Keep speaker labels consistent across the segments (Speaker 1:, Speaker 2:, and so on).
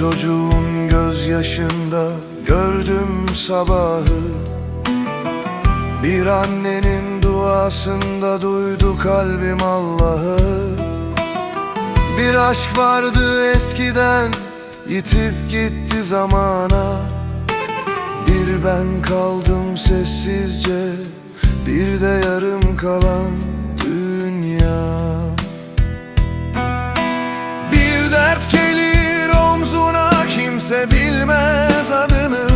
Speaker 1: çocuğun gözyaşında gördüm sabahı. Bir annenin duasında duydu kalbim Allah'ı. Bir aşk vardı eskiden yitip gitti zamana. Bir ben kaldım sessizce bir de yarım kalan kimse bilmez adını.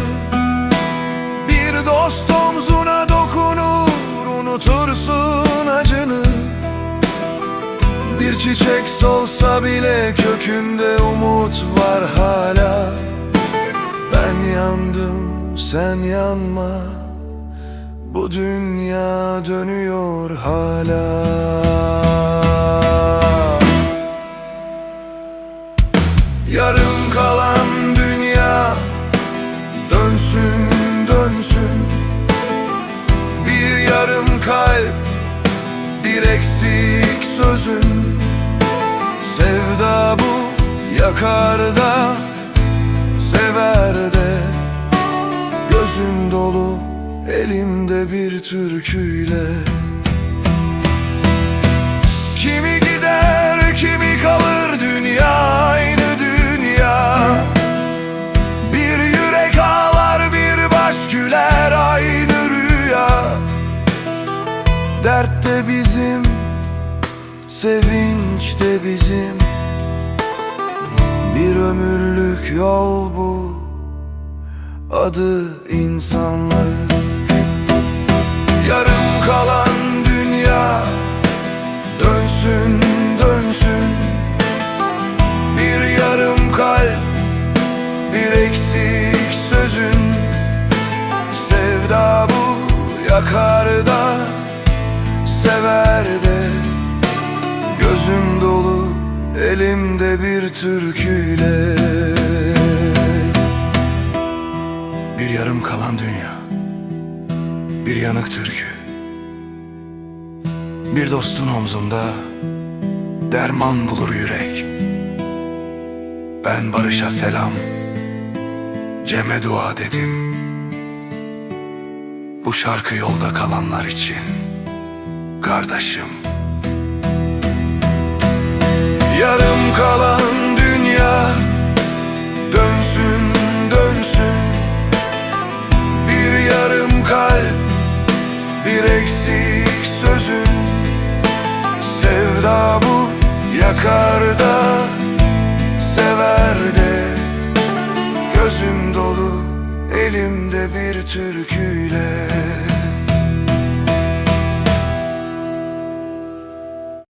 Speaker 1: Bir dost omzuna dokunur unutursun acını. Bir çiçek solsa bile kökünde umut var hala. Ben yandım sen yanma. Bu dünya dönüyor hala. Yarım kalan yarım kalp bir eksik sözün. Sevda bu yakar da sever de. Gözüm dolu elimde bir türküyle. Kimi gider sevinç de bizim. Bir ömürlük yol bu. Adı insanlık. Yarım kalan dünya Dönsün dönsün. Bir yarım kalp Bir eksik sözün. Sevda bu yakar da Gözüm dolu Elimde bir türküyle. Bir yarım kalan dünya Bir yanık türkü. Bir dostun omzunda derman bulur yürek. Ben barışa selam Cem'e dua dedim. Bu şarkı yolda kalanlar için Kardeşim Yarım kalan dünya Dönsün dönsün. Bir yarım kalp Bir eksik sözün. Sevda bu yakar da sever de. Gözüm dolu elimde bir türküyle